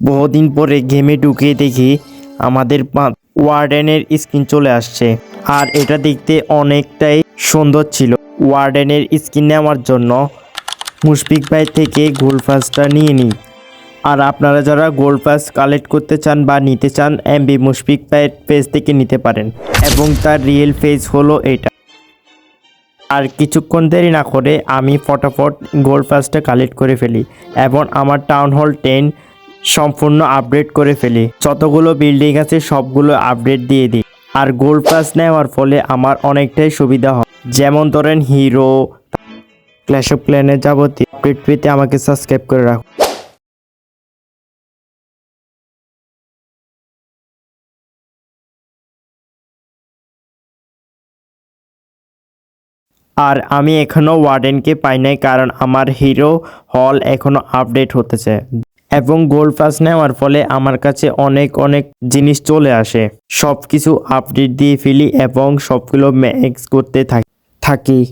বহুদিন পরে গেমে ঢুকে দেখি আমাদের ওয়ার্ডেনের স্কিন চলে আসছে। আর এটা দেখতে অনেকটাই সুন্দর ছিল। ওয়ার্ডেনের স্কিন নেওয়ার জন্য মুশফিক ভাই থেকে গোল্ড পাসটা নিয়ে নিই। আর আপনারা যারা গোল্ড পাস কালেক্ট করতে চান বা নিতে চান এমবি মুশফিক ভাইয়ের পেজ থেকে নিতে পারেন। এবং তার রিয়েল পেজ হলো এটা। আর কিছুক্ষণ দেরি না করে আমি ফটাফট গোল্ড পাসটা কালেক্ট করে ফেলি। এবং আমার টাউন হল টেন সম্পূর্ণ আপডেট করে ফেলি। যতগুলো বিল্ডিং আছে, সবগুলো আপডেট দিয়ে দিই। আর গোল্ড পাস নেওয়ার ফলে আমার অনেকটাই সুবিধা হয়। যেমন ধরেন হিরো ক্ল্যাশ অফ ক্ল্যানের যাবতীয় আপডেট পেতে আমাকে সাবস্ক্রাইব করে রাখুন। আর আমি এখনও ওয়ার্ডেনকে পাই নাই, কারণ আমার হিরো হল এখনও আপডেট হতেছে। এবং গোল্ড পাস নেওয়ার ফলে আমার কাছে অনেক অনেক জিনিস চলে আসে। সব কিছু আপডেট দিয়ে ফেলি এবং সবগুলো ম্যাক্স করতে থাকি থাকি।